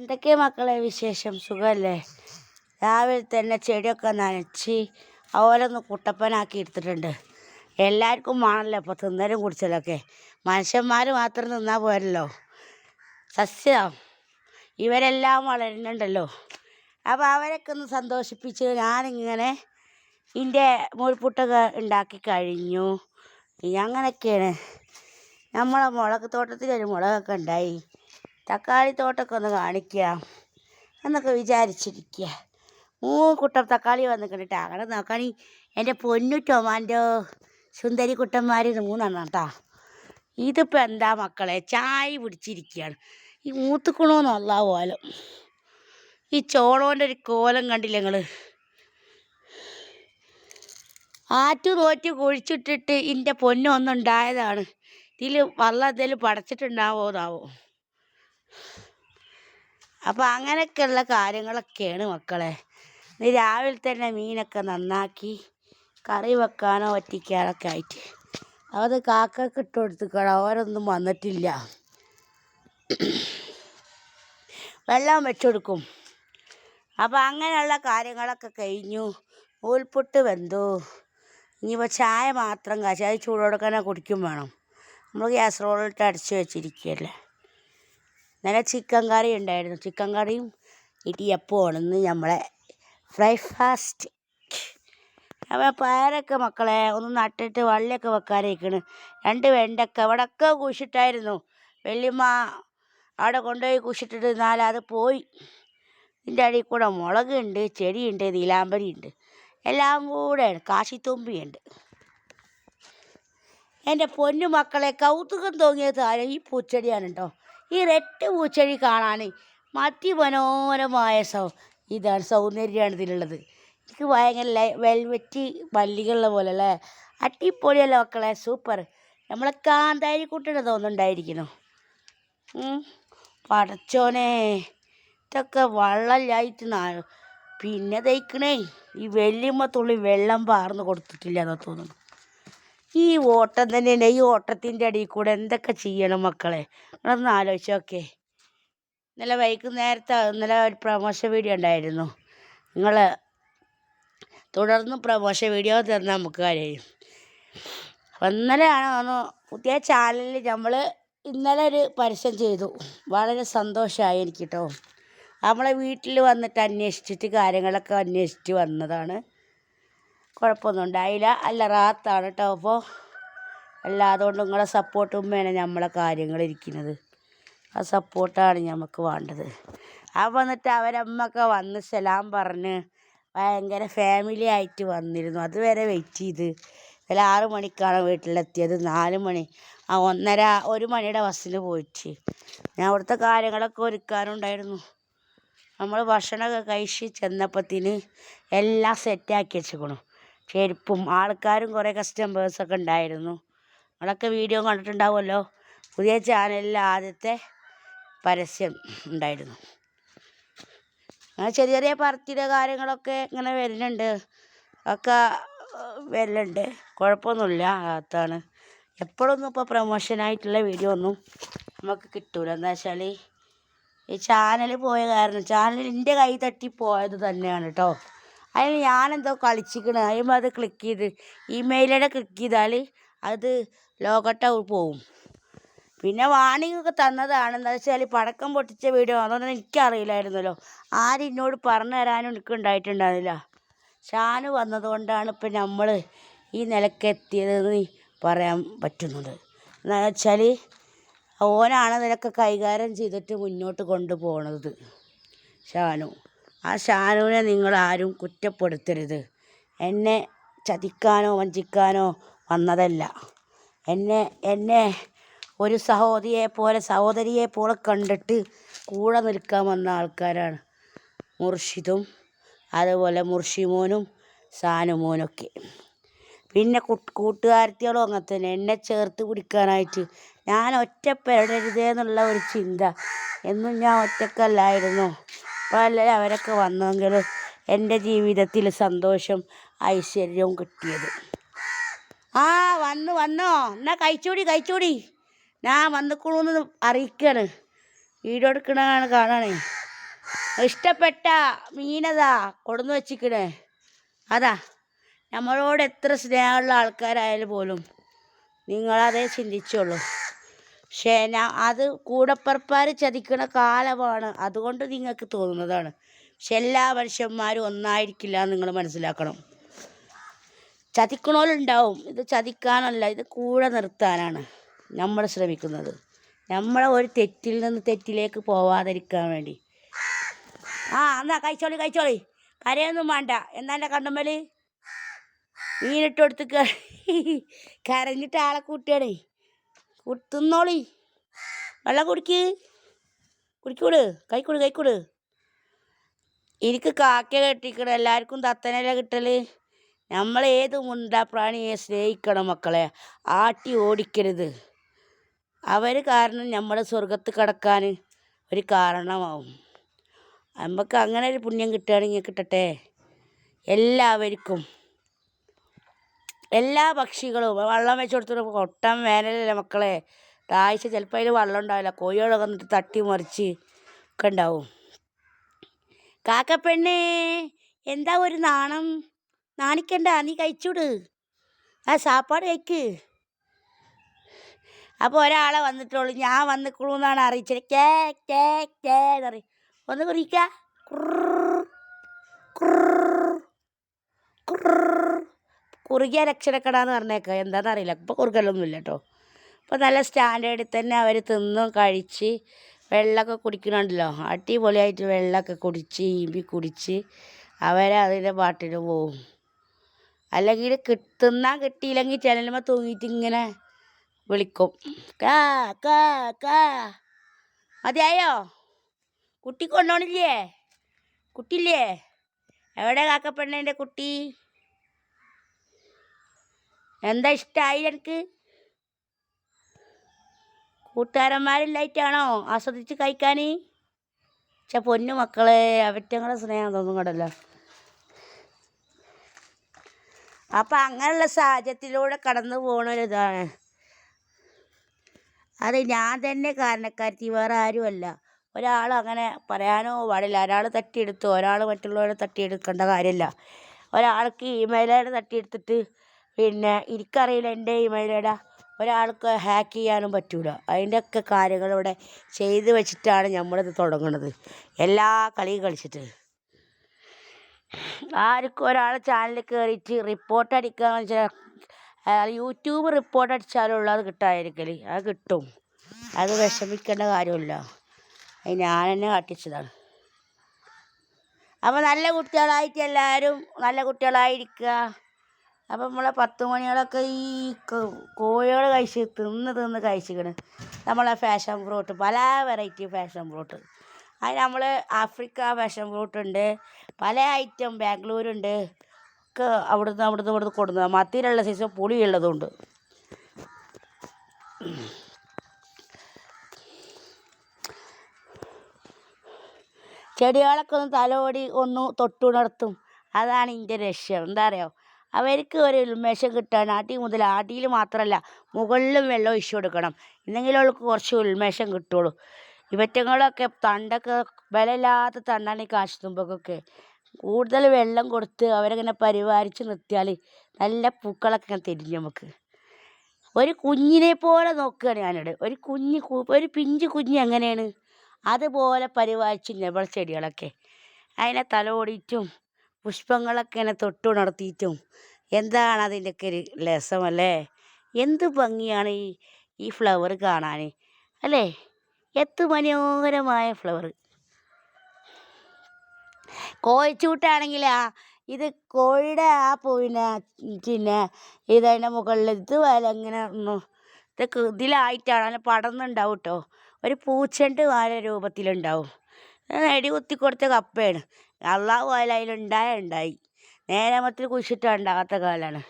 എന്തൊക്കെ മക്കളെ വിശേഷം? സുഖമല്ലേ രാവിലെ തന്നെ ചെടിയൊക്കെ നനച്ച് ഓരോന്ന് കുട്ടപ്പനാക്കി എടുത്തിട്ടുണ്ട്. എല്ലാവർക്കും വേണമല്ലോ ഇപ്പോൾ തിന്നലും കുടിച്ചലൊക്കെ. മനുഷ്യന്മാർ മാത്രം തിന്നാൽ പോരല്ലോ. സസ്യം ഇവരെല്ലാം വളരുന്നുണ്ടല്ലോ. അപ്പോൾ അവരൊക്കെ ഒന്ന് സന്തോഷിപ്പിച്ച് ഞാനിങ്ങനെ ഇതിന്റെ മുൾപ്പുട്ടൊക്കെ ഉണ്ടാക്കി കഴിഞ്ഞു. അങ്ങനെയൊക്കെയാണ്. നമ്മളെ മുളക് തോട്ടത്തിലൊരു മുളകൊക്കെ ഉണ്ടായി. തക്കാളി തോട്ടമൊക്കെ ഒന്ന് കാണിക്കുക എന്നൊക്കെ വിചാരിച്ചിരിക്കുക മൂ കുട്ടം തക്കാളി കണ്ടിട്ട് അങ്ങനെ നോക്കാണി എന്റെ പൊന്നു ടൊമാറ്റോ സുന്ദരി കുട്ടന്മാർ ഇത് മൂന്നെണ്ണം കേട്ടോ ഇതിപ്പോൾ എന്താ മക്കളെ ചായ പിടിച്ചിരിക്കുകയാണ് ഈ മൂത്തുക്കണമെന്നുള്ള കോലം. ഈ ചോളോന്റെ ഒരു കോലം കണ്ടില്ല നിങ്ങൾ ആറ്റു തോറ്റ് കുഴിച്ചിട്ടിട്ട് ഇതിന്റെ പൊന്നൊന്നുണ്ടായതാണ് ഇതിൽ വള്ളം എന്തെങ്കിലും പടച്ചിട്ടുണ്ടാവോ എന്നാവോ അപ്പോൾ അങ്ങനെയൊക്കെയുള്ള കാര്യങ്ങളൊക്കെയാണ് മക്കളെ. ഇന്ന് രാവിലെ തന്നെ മീനൊക്കെ നന്നാക്കി കറി വെക്കാനോ ഒറ്റിക്കാനൊക്കെ ആയിട്ട്. അത് കാക്കക്ക് ഇട്ട് കൊടുത്തിക്കണം. അവരൊന്നും വന്നിട്ടില്ല. വെള്ളം വെച്ചെടുക്കും അപ്പോൾ അങ്ങനെയുള്ള കാര്യങ്ങളൊക്കെ കഴിഞ്ഞു. നൂൽപുട്ട് വെന്തു. ഇനിയിപ്പോൾ ചായ മാത്രം കാച്ചി. അത് ചൂടോടെ തന്നെ കുടിക്കും വേണം. നമ്മൾ ഗ്യാസ് റോളിട്ട് അടച്ച് വെച്ചിരിക്കുകയല്ലേ. ഇന്നലെ ചിക്കൻ കറി ഉണ്ടായിരുന്നു ചിക്കൻ കറിയും ഇടിയപ്പമാണ് ഇന്ന് നമ്മളെ ബ്രേക്ക്ഫാസ്റ്റ്. അപ്പോൾ പയറൊക്കെ മക്കളെ ഒന്ന് നട്ടിട്ട് വള്ളിയൊക്കെ വെക്കാനിരിക്കണ് രണ്ട് വെണ്ടക്ക അവിടെയൊക്കെ കുഴിച്ചിട്ടായിരുന്നു. വെള്ളിമ്മ അവിടെ കൊണ്ടുപോയി കുഴിച്ചിട്ടിട്ട് എന്നാൽ അത് പോയി. ഇതിന്റെ അടിയിൽ കൂടെ മുളകുണ്ട് ചെടിയുണ്ട് നീലാമ്പരി ഉണ്ട്. എല്ലാം കൂടെ കാശിത്തുമ്പിയുണ്ട് എന്റെ പൊന്നു മക്കളെ കൗതുകം തോന്നിയത് താരം ഈ പൂച്ചെടിയാണ് കേട്ടോ. ഈ ഒരൊറ്റ പൂച്ചെടി കാണാൻ അതിമനോഹരമായ സൗ ഇതാണ് സൗന്ദര്യമാണ് ഇതിലുള്ളത്. എനിക്ക് ഭയങ്കര വെൽവെറ്റി മല്ലികളുടെ പോലെ അല്ലേ അടിപൊളിയല്ലേ മക്കളെ? സൂപ്പർ. നമ്മളെ കാന്താരി കുട്ടിയുടെ തോന്നുന്നുണ്ടായിരിക്കുന്നു പടച്ചോനെ ഇതൊക്കെ വള്ളലായിട്ട് നാ പിന്നെ തയ്ക്കണേ ഈ വെല്ലുമ്മ തുള്ളി വെള്ളം പാർന്ന് കൊടുത്തിട്ടില്ല എന്നാ തോന്നുന്നു. ഈ ഓട്ടം തന്നെയാണ് ഈ ഓട്ടത്തിന്റെ അടിയിൽ കൂടെ എന്തൊക്കെ ചെയ്യണം മക്കളെ? നിങ്ങളൊന്ന് ആലോചിച്ച് നോക്കേ. ഇന്നലെ വൈകുന്നേരത്തെ ഇന്നലെ ഒരു പ്രമോഷൻ വീഡിയോ ഉണ്ടായിരുന്നു. നിങ്ങൾ തുടർന്ന് പ്രമോഷൻ വീഡിയോ തരുന്ന നമുക്ക് കാര്യം. അപ്പം ഇന്നലെയാണ് തോന്നുന്നു പുതിയ ചാനലിൽ നമ്മൾ ഇന്നലെ ഒരു പരസ്യം ചെയ്തു. വളരെ സന്തോഷമായി എനിക്ക് കേട്ടോ. നമ്മളെ വീട്ടിൽ വന്നിട്ട് അന്വേഷിച്ചിട്ട് കാര്യങ്ങളൊക്കെ അന്വേഷിച്ച് വന്നതാണ്. കുഴപ്പമൊന്നും ഉണ്ടായില്ല. അല്ല റാത്താണ് കേട്ടോ അപ്പോൾ അല്ലാതുകൊണ്ട് നിങ്ങളുടെ നിങ്ങളെ സപ്പോർട്ടും വേണം നമ്മളെ കാര്യങ്ങൾ ഇരിക്കുന്നത്. ആ സപ്പോർട്ടാണ് നമുക്ക് വേണ്ടത്. ആ വന്നിട്ട് അവരമ്മൊക്കെ വന്ന് സലാം പറഞ്ഞ് ഭയങ്കര ഫാമിലി ആയിട്ട് വന്നിരുന്നു. അതുവരെ വെയിറ്റ് ചെയ്ത്. ഇന്നലെ ആറ് മണിക്കാണ് വീട്ടിലെത്തിയത്. നാല് മണി ആ ഒന്നര ഒരു മണിയുടെ ബസ്സിന് പോയിട്ട്. ഞാൻ അവിടുത്തെ കാര്യങ്ങളൊക്കെ ഒരുക്കാനുണ്ടായിരുന്നു. നമ്മൾ ഭക്ഷണമൊക്കെ കഴിച്ച് ചെന്നപ്പത്തിന് എല്ലാം സെറ്റാക്കി വെച്ചേക്കണു. ചെരുപ്പും ആൾക്കാരും കുറേ കസ്റ്റമേഴ്സൊക്കെ ഉണ്ടായിരുന്നു. നിങ്ങളൊക്കെ വീഡിയോ കണ്ടിട്ടുണ്ടാവുമല്ലോ? പുതിയ ചാനലിൽ ആദ്യത്തെ പരസ്യം ഉണ്ടായിരുന്നു. അങ്ങനെ ചെറിയ ചെറിയ പറത്തിയുടെ കാര്യങ്ങളൊക്കെ ഇങ്ങനെ വരുന്നുണ്ട്. ഒക്കെ വരലുണ്ട് കുഴപ്പമൊന്നുമില്ല അകത്താണ് എപ്പോഴൊന്നും ഇപ്പോൾ പ്രൊമോഷനായിട്ടുള്ള വീഡിയോ ഒന്നും നമുക്ക് കിട്ടൂല. എന്താ വെച്ചാൽ ഈ ചാനൽ പോയ കാരണം ചാനൽ എന്റെ കൈ തട്ടി പോയത് തന്നെയാണ് കേട്ടോ അതിന് ഞാനെന്തോ കളിച്ചിക്കണ്. അതിമ്പോൾ അത് ക്ലിക്ക് ചെയ്ത് ഇമെയിലിടെ ക്ലിക്ക് ചെയ്താൽ അത് ലോകട്ട പോവും. പിന്നെ വാണിംഗ് ഒക്കെ തന്നതാണ്. എന്താ വെച്ചാൽ പടക്കം പൊട്ടിച്ച വീഡിയോ അതൊന്നും എനിക്കറിയില്ലായിരുന്നല്ലോ. ആരും എന്നോട് പറഞ്ഞു തരാനും എനിക്ക് ഉണ്ടായിട്ടുണ്ടായിരുന്നില്ല. ഷാന് വന്നതുകൊണ്ടാണ് ഇപ്പം നമ്മൾ ഈ നിലയ്ക്ക് എത്തിയതെന്ന് പറയാൻ പറ്റുന്നത്. എന്താ വെച്ചാൽ ഓനാണ് നിലയ്ക്ക് കൈകാര്യം ചെയ്തിട്ട് മുന്നോട്ട് കൊണ്ടുപോകണത് ഷാനു. ആ ഷാനുവിനെ നിങ്ങൾ ആരും കുറ്റപ്പെടുത്തരുത്. എന്നെ ചതിക്കാനോ വഞ്ചിക്കാനോ വന്നതല്ല. എന്നെ എന്നെ ഒരു സഹോദരിയെ പോലെ സഹോദരിയെ പോലെ കണ്ടിട്ട് കൂടെ നിൽക്കാൻ വന്ന ആൾക്കാരാണ് മുർഷിദും അതുപോലെ മുർഷിമോനും സാനുമോനൊക്കെ. പിന്നെ കൂട്ടുകാരത്തികളും അങ്ങനെ തന്നെ. എന്നെ ചേർത്ത് പിടിക്കാനായിട്ട് ഞാൻ ഒറ്റപ്പെടരുതേ എന്നുള്ള ഒരു ചിന്ത എന്നും ഞാൻ ഒറ്റക്കല്ലായിരുന്നു. അപ്പോൾ അവരൊക്കെ വന്നെങ്കിൽ എന്റെ ജീവിതത്തിൽ സന്തോഷം ഐശ്വര്യവും കിട്ടിയത്. ആ വന്ന് വന്നോ. എന്നാ കഴിച്ചൂടി കഴിച്ചൂടി. ഞാൻ വന്നിക്കണമെന്ന് അറിയിക്കാണ്. വീഡിയോ എടുക്കണതാണ് കാണാനേ ഇഷ്ടപ്പെട്ട മീനതാ കൊടുന്ന് വച്ചിക്കണേ. അതാ. നമ്മളോട് എത്ര സ്നേഹമുള്ള ആൾക്കാരായാലും പോലും നിങ്ങളതേ ചിന്തിച്ചുള്ളൂ. പക്ഷേ അത് കൂടപ്പറപ്പാർ ചതിക്കണ കാലമാണ്. അതുകൊണ്ട് നിങ്ങൾക്ക് തോന്നുന്നതാണ്. പക്ഷെ എല്ലാ മനുഷ്യന്മാരും ഒന്നായിരിക്കില്ല എന്ന് നിങ്ങൾ മനസ്സിലാക്കണം. ചതിക്കണോലുണ്ടാവും ഇത് ചതിക്കാനല്ല ഇത് കൂടെ നിർത്താനാണ് നമ്മൾ ശ്രമിക്കുന്നത്. നമ്മളെ ഒരു തെറ്റിൽ നിന്ന് തെറ്റിലേക്ക് പോവാതിരിക്കാൻ വേണ്ടി. ആ എന്നാ കഴിച്ചോളി കഴിച്ചോളി. കരയൊന്നും വേണ്ട. എന്നാ എന്റെ കണ്ണമ്മൽ? മീനിട്ട് കൊടുത്ത് കരഞ്ഞിട്ട് ആളെ കൂട്ടിയാണേ. തിന്നോളി വെള്ളം കുടിക്ക്. കുടിക്കൂട്. കൈക്കൂട് കൈക്കൂട്. എനിക്ക് കാക്ക കെട്ടിക്കണം. എല്ലാവർക്കും തത്തനല്ല കിട്ടൽ. നമ്മൾ ഏത് മുണ്ടാ പ്രാണിയെ സ്നേഹിക്കണം മക്കളെ. ആട്ടി ഓടിക്കരുത്. അവർ കാരണം നമ്മുടെ സ്വർഗത്ത് കടക്കാൻ ഒരു കാരണമാവും. നമുക്ക് അങ്ങനെ ഒരു പുണ്യം കിട്ടുകയാണെങ്കിൽ കിട്ടട്ടെ. എല്ലാവർക്കും. എല്ലാ പക്ഷികളും വെള്ളം വെച്ച് കൊടുത്തിട്ട് കൊട്ടം വേനലല്ലേ മക്കളെ? താഴ്ച ചിലപ്പോൾ അതിൽ വെള്ളം ഉണ്ടാവില്ല. കോഴികളൊക്കെ എന്നിട്ട് തട്ടി മറിച്ച് ഒക്കെ ഉണ്ടാവും. കാക്കപ്പെണ്ണേ എന്താ ഒരു നാണം? നാണിക്കണ്ട നീ കഴിച്ചുവിട് ആ സാപ്പാട് കഴിക്ക്. അപ്പോൾ ഒരാളെ വന്നിട്ടുള്ളൂ. ഞാൻ വന്നിക്കുള്ളൂ എന്നാണ് അറിയിച്ചത്. കേ കേ കേ എന്നറിയും ഒന്ന് കുറിക്ക കുറുകിയ ലക്ഷണക്കടാന്ന് പറഞ്ഞേക്കാം. എന്താണെന്ന് അറിയില്ല. ഇപ്പോൾ കുറുകലൊന്നും ഇല്ല കേട്ടോ ഇപ്പോൾ നല്ല സ്റ്റാൻഡേർഡിൽ തന്നെ അവർ തിന്നും കഴിച്ച് വെള്ളമൊക്കെ കുടിക്കണുണ്ടല്ലോ. അടിപൊളിയായിട്ട് വെള്ളമൊക്കെ കുടിച്ച് ഈമ്പി കുടിച്ച് അവരെ അതിന്റെ പാട്ടിന് പോവും. അല്ലെങ്കിൽ കിട്ടുന്ന കിട്ടിയില്ലെങ്കിൽ ചിലപ്പോൾ തൂങ്ങിയിട്ട് ഇങ്ങനെ വിളിക്കും. കാ കാ കാ. മതിയായോ? കുട്ടി കൊണ്ടോണില്ലേ? കുട്ടിയില്ലേ? എവിടെ കാക്കപ്പെണ്ണേന്റെ കുട്ടി? എന്താ ഇഷ്ടമായി എനിക്ക് കൂട്ടുകാരന്മാരില്ലായിട്ടാണോ? ആസ്വദിച്ച് കഴിക്കാൻ പക്ഷെ പൊന്നു മക്കളെ അവറ്റങ്ങളെ സ്നേഹം തോന്നും കണ്ടല്ലോ. അപ്പം അങ്ങനെയുള്ള സാഹചര്യത്തിലൂടെ കടന്നു പോകണൊരിതാണ് അത് ഞാൻ തന്നെ കാരണക്കാരത്തി വേറെ ആരുമല്ല. ഒരാൾ അങ്ങനെ പറയാനോ പാടില്ല. ഒരാൾ തട്ടിയെടുത്തു ഒരാൾ മറ്റുള്ളവരെ തട്ടിയെടുക്കേണ്ട കാര്യമില്ല. ഒരാൾക്ക് ഡി തട്ടിയെടുത്തിട്ട് പിന്നെ എനിക്കറിയില്ല എന്റെ ഇമെയിൽ ഒരാൾക്ക് ഹാക്ക് ചെയ്യാനും പറ്റൂല. അതിന്റെയൊക്കെ കാര്യങ്ങൾ ഇവിടെ ചെയ്ത് വെച്ചിട്ടാണ് നമ്മളിത് തുടങ്ങുന്നത് എല്ലാ കളിയും കളിച്ചിട്ട്. ആർക്കും ഒരാൾ ചാനലിൽ കയറിയിട്ട് റിപ്പോർട്ട് അടിക്കാന്ന് വെച്ചാൽ യൂട്യൂബ് റിപ്പോർട്ട് അടിച്ചാലുള്ള അത് കിട്ടാതിരിക്കൽ അത് കിട്ടും. അത് വിഷമിക്കേണ്ട കാര്യമില്ല. അത് ഞാൻ തന്നെ കാട്ടിച്ചതാണ്. അപ്പോൾ നല്ല കുട്ടികളായിട്ട് എല്ലാവരും നല്ല കുട്ടികളായിരിക്കുക. അപ്പം നമ്മളെ പത്ത് മണികളൊക്കെ ഈ കോഴികൾ കഴിച്ച് തിന്ന് തിന്ന് കഴിച്ചിക്കണ്. നമ്മളെ ഫാഷൻ ഫ്രൂട്ട് പല വെറൈറ്റി ഫാഷൻ ഫ്രൂട്ട്. അത് നമ്മൾ ആഫ്രിക്ക ഫാഷൻ ഫ്രൂട്ട് ഉണ്ട് പല ഐറ്റം ബാംഗ്ലൂരുണ്ട്. ഒക്കെ അവിടുന്ന് അവിടുന്ന് ഇവിടുന്ന് കൊടുക്കുന്നത് മത്തിയിലുള്ള സൈസ് പുളിയുള്ളതുണ്ട്. ചെടികളൊക്കെ ഒന്ന് തലോടി ഒന്ന് തൊട്ടുണർത്തും അതാണ് എന്റെ ലക്ഷ്യം. എന്താ അറിയോ? അവർക്ക് ഒരു ഉന്മേഷം കിട്ടാൻ അടി മുതൽ അടിയിൽ മാത്രമല്ല മുകളിലും വെള്ളം ഒഴിച്ചു കൊടുക്കണം. എന്നെങ്കിലും അവൾക്ക് കുറച്ച് ഉന്മേഷം കിട്ടുള്ളൂ. ഇവറ്റങ്ങളൊക്കെ തണ്ടൊക്കെ ബലമില്ലാത്ത തണ്ടാണ് ഈ കാശുതുമ്പൊക്കെ കൂടുതൽ വെള്ളം കൊടുത്ത് അവരങ്ങനെ പരിപാലിച്ച് നിർത്തിയാൽ നല്ല പൂക്കളൊക്കെ ഇങ്ങനെ തിരിഞ്ഞ് നമുക്ക്. ഒരു കുഞ്ഞിനെ പോലെ നോക്കുകയാണ് ഞാനിവിടെ. ഒരു കുഞ്ഞ് ഒരു പിഞ്ച് കുഞ്ഞ് എങ്ങനെയാണ്? അതുപോലെ പരിപാലിച്ച് നമ്മൾ ചെടികളൊക്കെ. അതിനെ തലോടിയിട്ടും പുഷ്പങ്ങളൊക്കെ ഇങ്ങനെ തൊട്ടുണർത്തിയിട്ടും. എന്താണ് അതിന്റെയൊക്കെ ഒരു രസമല്ലേ എന്ത് ഭംഗിയാണ് ഈ ഈ ഫ്ലവർ കാണാൻ അല്ലേ? എത്ര മനോഹരമായ ഫ്ലവർ. കോഴിച്ചൂട്ടാണെങ്കിൽ ആ ഇത് കോഴിയുടെ ആ പൂവിനെ പിന്നെ ഇതതിന്റെ മുകളിൽ ഇത് വല ഇങ്ങനെ ഇതൊക്കെ ഇതിലായിട്ടാണ് അതിന് പടർന്നുണ്ടാവും കേട്ടോ ഒരു പൂച്ചെണ്ട് വാല രൂപത്തിലുണ്ടാവും. അടി കുത്തി കൊടുത്ത കപ്പയാണ്. അള്ളാഹു പോയാലും അതിലുണ്ടായ ഉണ്ടായി. നേരമത്തിൽ കുഴിച്ചിട്ടാൽ ഉണ്ടാകാത്ത കാലമാണ്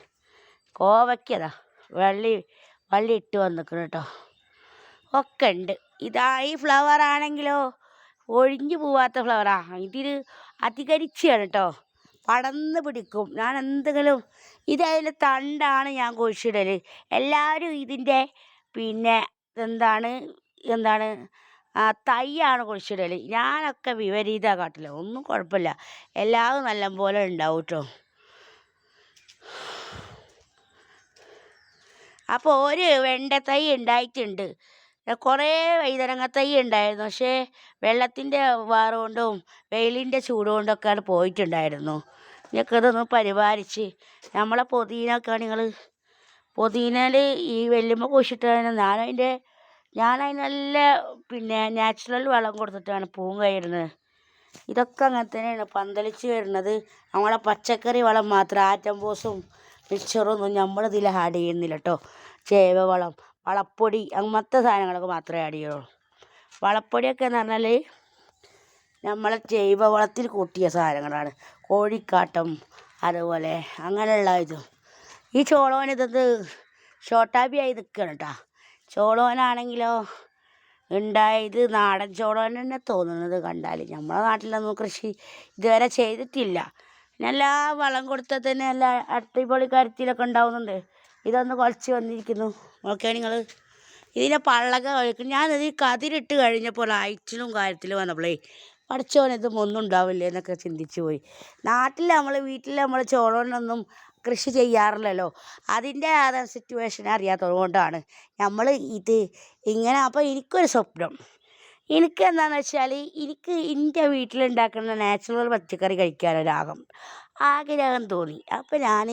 കോവയ്ക്കതാ. വള്ളി വള്ളി ഇട്ട് വന്നിക്കണം കേട്ടോ ഒക്കെ ഉണ്ട്. ഇതാ ഈ ഫ്ലവർ ആണെങ്കിലോ ഒഴിഞ്ഞു പോവാത്ത ഫ്ലവറാ ഇതിൽ അധികരിച്ചാണ് കേട്ടോ പടന്ന് പിടിക്കും. ഞാൻ എന്തെങ്കിലും ഇതതിന്റെ തണ്ടാണ് ഞാൻ കുഴിച്ചിടൽ എല്ലാവരും ഇതിന്റെ പിന്നെ എന്താണ് എന്താണ് തൈയാണ് കുഴിച്ചിടൽ ഞാനൊക്കെ വിപരീത കാട്ടില്ല ഒന്നും കുഴപ്പമില്ല. എല്ലാവരും നല്ലപോലെ ഉണ്ടാവും കേട്ടോ അപ്പോൾ ഒരു വെണ്ട തൈ ഉണ്ടായിട്ടുണ്ട് കുറേ വൈതനങ്ങ തൈ ഉണ്ടായിരുന്നു. പക്ഷേ വെള്ളത്തിന്റെ വാറുകൊണ്ടും വെയിലിന്റെ ചൂട് കൊണ്ടൊക്കെയാണ് പോയിട്ടുണ്ടായിരുന്നു. ഞങ്ങൾക്ക് ഇതൊന്ന് പരിപാലിച്ച് നമ്മളെ പൊതീനൊക്കെ നിങ്ങൾ പൊതീനയിൽ ഈ വെല്ലുമ്മ കുഴിച്ചിട്ടാണ് ഞാനതിന്റെ ഞാനതിന് നല്ല പിന്നെ നാച്ചുറൽ വളം കൊടുത്തിട്ടാണ് പൂവും കയറുന്നത് ഇതൊക്കെ അങ്ങനെ തന്നെയാണ്. പന്തലിച്ച് വരുന്നത് നമ്മളെ പച്ചക്കറി വളം മാത്രം ആറ്റം പോസും മിക്സറൊന്നും നമ്മളിതിൽ ആഡ് ചെയ്യുന്നില്ല കേട്ടോ ജൈവവളം വളപ്പൊടി അങ്ങനത്തെ സാധനങ്ങളൊക്കെ മാത്രമേ ആഡ് ചെയ്യുള്ളൂ. വളപ്പൊടിയൊക്കെ എന്ന് പറഞ്ഞാൽ നമ്മളെ ജൈവവളത്തിൽ കൂട്ടിയ സാധനങ്ങളാണ്. കോഴിക്കാട്ടം അതുപോലെ അങ്ങനെയുള്ള ഇതും. ഈ ചോളോൻ ഇതത് ഷോട്ടാബിയായി നിൽക്കുകയാണ് കേട്ടോ ചോളോനാണെങ്കിലോ ഉണ്ടായത് നാടൻ ചോളോൻ തന്നെ തോന്നുന്നത് കണ്ടാൽ നമ്മളെ നാട്ടിലൊന്നും കൃഷി ഇതുവരെ ചെയ്തിട്ടില്ല. എല്ലാ വളം കൊടുത്താൽ തന്നെ നല്ല അടിപൊളി കരുത്തിലൊക്കെ ഉണ്ടാവുന്നുണ്ട്. ഇതൊന്ന് കുളച്ച് വന്നിരിക്കുന്നു. ഓക്കെ നിങ്ങൾ ഇതിനെ പള്ളക കഴിക്കും ഞാനത് കതിരിട്ട് കഴിഞ്ഞപ്പോൾ ആയിട്ടിലും കാര്യത്തിലും വന്നപ്പോഴേ പഠിച്ചോൻ ഇത് ഒന്നും ഉണ്ടാവില്ലേ എന്നൊക്കെ ചിന്തിച്ചു പോയി. നാട്ടിൽ നമ്മൾ വീട്ടിൽ നമ്മൾ ചോളനൊന്നും കൃഷി ചെയ്യാറില്ലല്ലോ. അതിന്റെ ആ സിറ്റുവേഷൻ അറിയാത്തത് കൊണ്ടാണ് നമ്മൾ ഇത് ഇങ്ങനെ അപ്പോൾ എനിക്കൊരു സ്വപ്നം. എനിക്ക് എന്താണെന്ന് വെച്ചാൽ എനിക്ക് എന്റെ വീട്ടിലുണ്ടാക്കുന്ന നാച്ചുറൽ പച്ചക്കറി കഴിക്കാനൊരാഗം ആഗ്രഹം തോന്നി. അപ്പോൾ ഞാൻ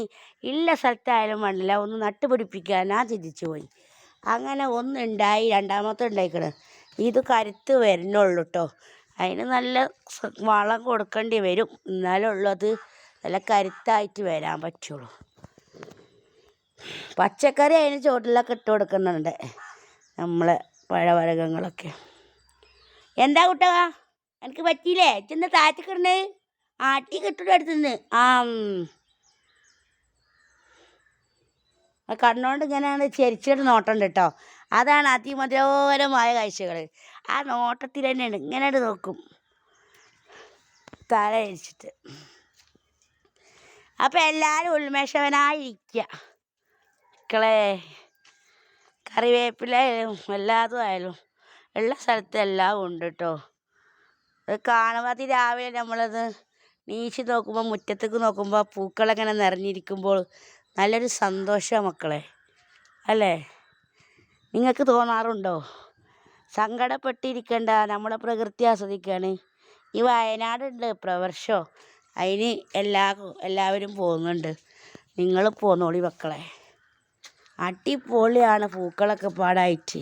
ഇല്ല സ്ഥലത്തായാലും വേണ്ടില്ല ഒന്ന് നട്ടുപിടിപ്പിക്കാൻ ഞാൻ ചിന്തിച്ചു പോയി. അങ്ങനെ ഒന്നുണ്ടായി രണ്ടാമത്തെ ഉണ്ടായിക്കണ്. ഇത് കരുത്ത് വരുന്നുള്ളൂ കേട്ടോ അതിന് നല്ല വളം കൊടുക്കേണ്ടി വരും. എന്നാലുള്ളത് നല്ല കരുത്തായിട്ട് വരാൻ പറ്റുള്ളൂ. പച്ചക്കറി അതിന് ചോട്ടിലൊക്കെ ഇട്ട് കൊടുക്കുന്നുണ്ട് നമ്മളെ പഴവർഗങ്ങളൊക്കെ. എന്താ കുട്ടാ? എനിക്ക് പറ്റിയില്ലേ? ചെന്ന് കിടന്ന്? ആട്ടി കിട്ടും അടുത്തുനിന്ന് ആ കണ്ണുകൊണ്ട് ഇങ്ങനെയാണ് ചെരിച്ചിട്ട് നോട്ടമുണ്ട് കേട്ടോ അതാണ് അതിമനോഹരമായ കാഴ്ചകൾ ആ നോട്ടത്തിൽ തന്നെയാണ് ഇങ്ങനെ നോക്കും. തല അരിച്ചിട്ട് അപ്പം എല്ലാവരും ഉന്മേഷവനായിരിക്കുക മക്കളെ കറിവേപ്പിലയായാലും എല്ലാതും ആയാലും ഉള്ള സ്ഥലത്ത് എല്ലാം ഉണ്ട് കേട്ടോ അത് കാണുമ്പോൾ അത് രാവിലെ നമ്മളത് നീച്ച് നോക്കുമ്പോൾ മുറ്റത്തേക്ക് നോക്കുമ്പോൾ പൂക്കളങ്ങനെ നിറഞ്ഞിരിക്കുമ്പോൾ നല്ലൊരു സന്തോഷമാണ് മക്കളെ. അല്ലേ? നിങ്ങൾക്ക് തോന്നാറുണ്ടോ? സങ്കടപ്പെട്ടിരിക്കണ്ട നമ്മുടെ പ്രകൃതി ആസ്വദിക്കുകയാണ് ഈ വയനാടുണ്ട് പ്രവർഷോ അതിന് എല്ലാ എല്ലാവരും പോകുന്നുണ്ട്. നിങ്ങൾ പോന്നോളി മക്കളെ. അടിപൊളിയാണ് പൂക്കളൊക്കെ പാടായിട്ട്.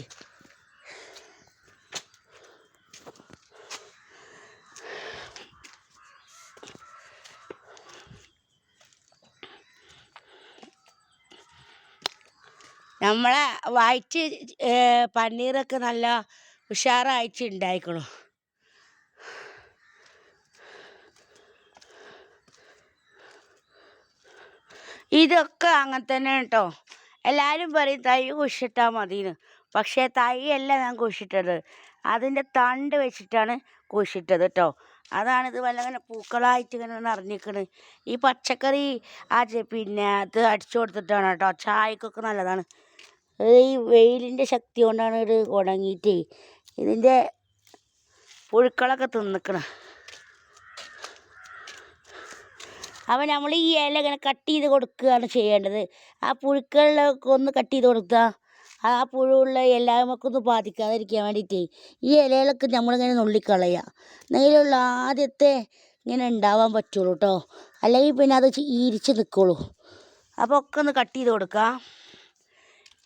നമ്മളെ വായിച്ച് പന്നീറൊക്കെ നല്ല ഉഷാറായിട്ട് ഉണ്ടായിക്കണു. ഇതൊക്കെ അങ്ങനെ തന്നെ കേട്ടോ എല്ലാവരും പറയും തൈ കുഴിച്ചിട്ടാൽ മതിയെന്ന് പക്ഷേ തൈ അല്ല ഞാൻ കുഴിച്ചിട്ടത്. അതിന്റെ തണ്ട് വെച്ചിട്ടാണ് കുഴിച്ചിട്ടത് കേട്ടോ അതാണിത് വല്ല ഇങ്ങനെ പൂക്കളായിട്ട് ഇങ്ങനെ നിറഞ്ഞിരിക്കണത് ഈ പച്ചക്കറി ആ പിന്നെ അത് അടിച്ചു കൊടുത്തിട്ടാണ് കേട്ടോ ചായക്കൊക്കെ നല്ലതാണ്. ഈ വെയിലിന്റെ ശക്തി കൊണ്ടാണ് ഇത് ഉണങ്ങിയിട്ടേ. ഇതിന്റെ പുഴുക്കളൊക്കെ തിന്നിക്കണ. അപ്പോൾ നമ്മൾ ഈ ഇല ഇങ്ങനെ കട്ട് ചെയ്ത് കൊടുക്കുകയാണ് ചെയ്യേണ്ടത്. ആ പുഴുക്കളിലൊക്കെ ഒന്ന് കട്ട് ചെയ്ത് കൊടുത്താൽ ആ പുഴുവുള്ള എല്ലാമൊക്കെ ഒന്ന് ബാധിക്കാതിരിക്കാൻ വേണ്ടിയിട്ട് ഈ ഇലകളൊക്കെ നമ്മളിങ്ങനെ നുള്ളിക്കളയുക നെയ്യിലുള്ള ആദ്യത്തെ ഇങ്ങനെ ഉണ്ടാവാൻ പറ്റുള്ളൂ കേട്ടോ അല്ലെങ്കിൽ പിന്നെ അത് ഈരിച്ച് നിൽക്കുള്ളൂ അപ്പോൾ ഒക്കെ ഒന്ന് കട്ട് ചെയ്ത് കൊടുക്കുക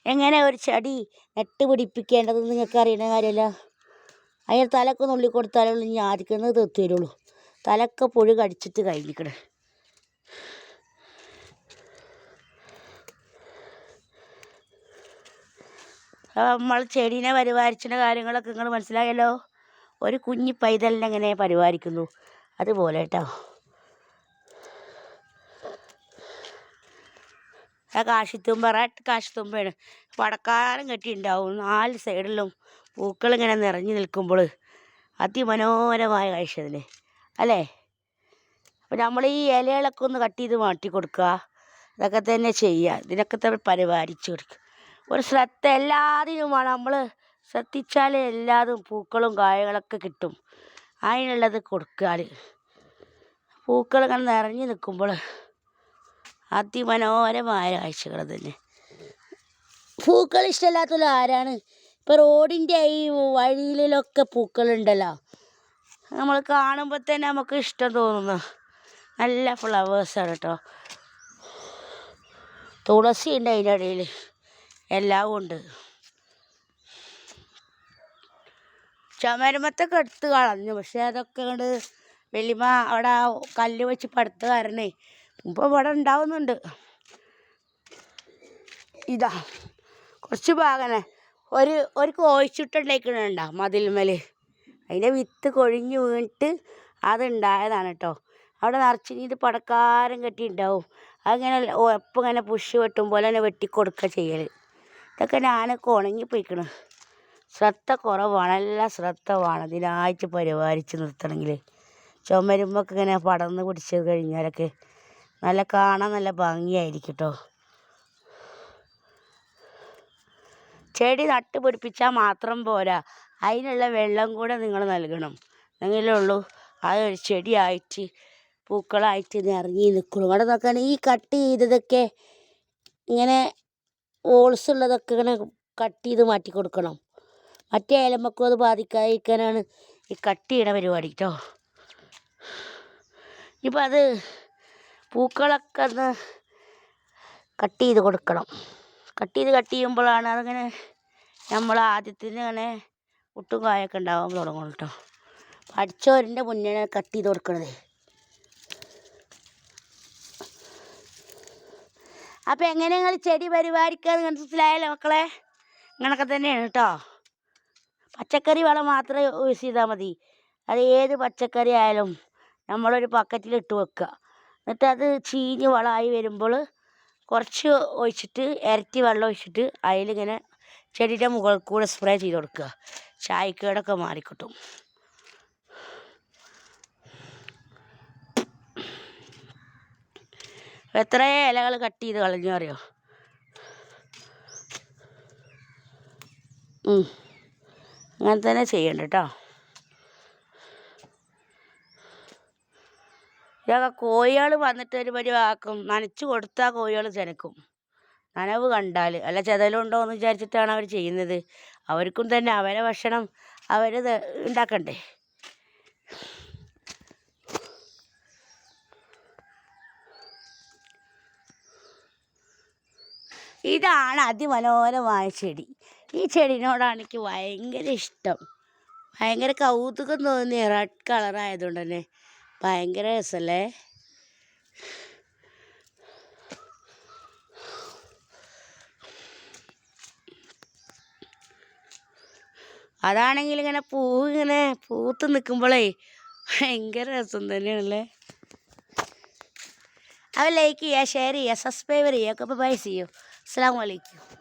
എങ്ങനെ ഒരു ചെടി നട്ട് പിടിപ്പിക്കേണ്ടത് നിങ്ങൾക്ക് അറിയുന്ന കാര്യമല്ല അതിന് തലക്ക് നുള്ളി കൊടുത്താലുള്ള ഇനി ആദ്യം തീർത്ത് വരുള്ളൂ തലക്ക് പുഴു കടിച്ചിട്ട് കഴിഞ്ഞിക്കണേ. നമ്മൾ ചെടീനെ പരിപാലിച്ചിന്റെ കാര്യങ്ങളൊക്കെ നിങ്ങൾ മനസ്സിലായല്ലോ? ഒരു കുഞ്ഞി പൈതലിനെ എങ്ങനെ പരിപാലിക്കുന്നു? അതുപോലെ കേട്ടോ ആ കാശിത്തുമ്പ റെഡ് കാശിത്തുമ്പയാണ് പടക്കാലം കെട്ടിയിട്ടുണ്ടാവും നാല് സൈഡിലും പൂക്കളിങ്ങനെ നിറഞ്ഞു നിൽക്കുമ്പോൾ അതിമനോഹരമായ കാഴ്ച അതിന്. അല്ലേ? അപ്പോൾ നമ്മൾ ഈ ഇലകളൊക്കെ ഒന്ന് കട്ട് ചെയ്ത് മാറ്റി കൊടുക്കുക ഇതൊക്കെ തന്നെ ചെയ്യുക ഇതിനൊക്കെ തന്നെ പരിപാലിച്ച് കൊടുക്കുക ഒരു ശ്രദ്ധ എല്ലാത്തിനുമാണ്. നമ്മൾ ശ്രദ്ധിച്ചാൽ എല്ലാതും പൂക്കളും കായകളൊക്കെ കിട്ടും. അതിനുള്ളത് കൊടുക്കാൽ പൂക്കൾ ഇങ്ങനെ നിറഞ്ഞു നിൽക്കുമ്പോൾ അതിമനോഹരമായ കാഴ്ചകൾ തന്നെ. പൂക്കൾ ഇഷ്ടമില്ലാത്തവർ ആരാണ്? ഇപ്പോൾ റോഡിന്റെ ഈ വഴിയിലൊക്കെ പൂക്കളുണ്ടല്ലോ. നമ്മൾ കാണുമ്പോൾ തന്നെ നമുക്ക് ഇഷ്ടം തോന്നുന്നു. നല്ല ഫ്ലവേഴ്സാണ് കേട്ടോ തുളസി ഉണ്ട് അതിന്റെ ഇടയിൽ എല്ലാം ഉണ്ട്. ചുമരുമത്തൊക്കെ എടുത്ത് കളഞ്ഞു. പക്ഷേ അതൊക്കെ കൊണ്ട് വലിയമ്മ അവിടെ കല്ല് വെച്ച് പടുത്ത കാരണേ ഇപ്പോൾ ഇവിടെ ഉണ്ടാവുന്നുണ്ട്. ഇതാ കുറച്ച് ഭാഗനെ ഒരു ഒരു കോഴിച്ചുട്ടുണ്ടായിക്കണുണ്ട മതിൽമേൽ അതിന്റെ വിത്ത് കൊഴിഞ്ഞ് വീണിട്ട് അതുണ്ടായതാണ് കേട്ടോ. അവിടെ നിറച്ച് ഇത് പടക്കാരം കെട്ടിയിട്ടുണ്ടാവും. അതിങ്ങനെ എപ്പോൾ ഇങ്ങനെ പുഷ് വെട്ടും പോലെ തന്നെ വെട്ടിക്കൊടുക്കുക ചെയ്യൽ ഇതൊക്കെ ഞാനൊക്കെ ഉണങ്ങിപ്പോയിക്കണ്. ശ്രദ്ധ കുറവാണ് എല്ലാം ശ്രദ്ധ വേണം ഇതിനായിട്ട് പരിപാലിച്ച് നിർത്തണമെങ്കിൽ ചുമരുമ്പൊക്കെ ഇങ്ങനെ പടർന്ന് പിടിച്ച് കഴിഞ്ഞാലൊക്കെ നല്ല കാണാൻ നല്ല ഭംഗിയായിരിക്കും കേട്ടോ ചെടി നട്ട് പിടിപ്പിച്ചാൽ മാത്രം പോരാ. അതിനുള്ള വെള്ളം കൂടെ നിങ്ങൾ നൽകണം. എന്നെങ്കിലേ ഉള്ളൂ. അതൊരു ഒരു ചെടിയായിട്ട് പൂക്കളായിട്ട് നിറങ്ങി നിൽക്കുള്ളൂ ഇവിടെ നോക്കുകയാണെങ്കിൽ ഈ കട്ട് ചെയ്തതൊക്കെ ഇങ്ങനെ ഹോൾസ് ഉള്ളതൊക്കെ ഇങ്ങനെ കട്ട് ചെയ്ത് മാറ്റി കൊടുക്കണം. മറ്റേ അയലമ്പക്കും അത് ബാധിക്കാതിരിക്കാനാണ് ഈ കട്ട് ചെയ്യണ പരിപാടി കേട്ടോ ഇപ്പം അത് പൂക്കളൊക്കെ ഒന്ന് കട്ട് ചെയ്ത് കൊടുക്കണം. കട്ട് ചെയ്ത് കട്ട് ചെയ്യുമ്പോഴാണ് അതിങ്ങനെ നമ്മൾ ആദ്യത്തിന് ഇങ്ങനെ ഒട്ടും കായൊക്കെ ഉണ്ടാവാൻ തുടങ്ങും കേട്ടോ അടിച്ചോരിന്റെ മുന്നേ കട്ട് ചെയ്ത് കൊടുക്കണത്. അപ്പം എങ്ങനെ നിങ്ങൾ ചെടി പരിപാലിക്കാന്ന് മനസ്സിലായല്ലോ മക്കളെ? ഇങ്ങനൊക്കെ തന്നെയാണ് കേട്ടോ പച്ചക്കറി വളം മാത്രമേ യൂസ് ചെയ്താൽ മതി. അത് ഏത് പച്ചക്കറി ആയാലും നമ്മളൊരു പക്കറ്റിൽ ഇട്ട് വെക്കുക എന്നിട്ട് അത് ചീഞ്ഞ് വളമായി വരുമ്പോൾ കുറച്ച് ഒഴിച്ചിട്ട് ഇരട്ടി വെള്ളം ഒഴിച്ചിട്ട് അതിലിങ്ങനെ ചെടിയുടെ മുകളിൽ കൂടെ സ്പ്രേ ചെയ്ത് കൊടുക്കുക. ചായക്കേടൊക്കെ മാറിക്കിട്ടും. എത്ര ഇലകൾ കട്ട് ചെയ്ത് കളഞ്ഞു അറിയോ. അങ്ങനെ തന്നെ ചെയ്യണ്ട കേട്ടോ ഇതൊക്കെ കോഴികൾ വന്നിട്ട് ഒരു പരിവാക്കും നനച്ചു കൊടുത്താൽ കോഴികൾ ചെനക്കും. നനവ് കണ്ടാൽ അല്ല ചെതലുണ്ടോ എന്ന് വിചാരിച്ചിട്ടാണ് അവർ ചെയ്യുന്നത്. അവർക്കും തന്നെ അവരെ ഭക്ഷണം അവർ ഉണ്ടാക്കണ്ടേ? ഇതാണ് അതിമനോഹരമായ ചെടി. ഈ ചെടിനോടാണ് എനിക്ക് ഭയങ്കര ഇഷ്ടം. ഭയങ്കര കൗതുകം തോന്നിയ റെഡ് കളറായതുകൊണ്ട് തന്നെ ഭയങ്കര രസമല്ലേ അതാണെങ്കിൽ ഇങ്ങനെ പൂ ഇങ്ങനെ പൂത്ത് നിൽക്കുമ്പോഴേ ഭയങ്കര രസം തന്നെയാണല്ലേ? അപ്പോൾ ലൈക്ക് ചെയ്യുക ഷെയർ ചെയ്യുക സബ്സ്ക്രൈബ് ചെയ്യുക ഒക്കെ ബൈ ചെയ്യൂ? അസ്സാം വലൈക്കും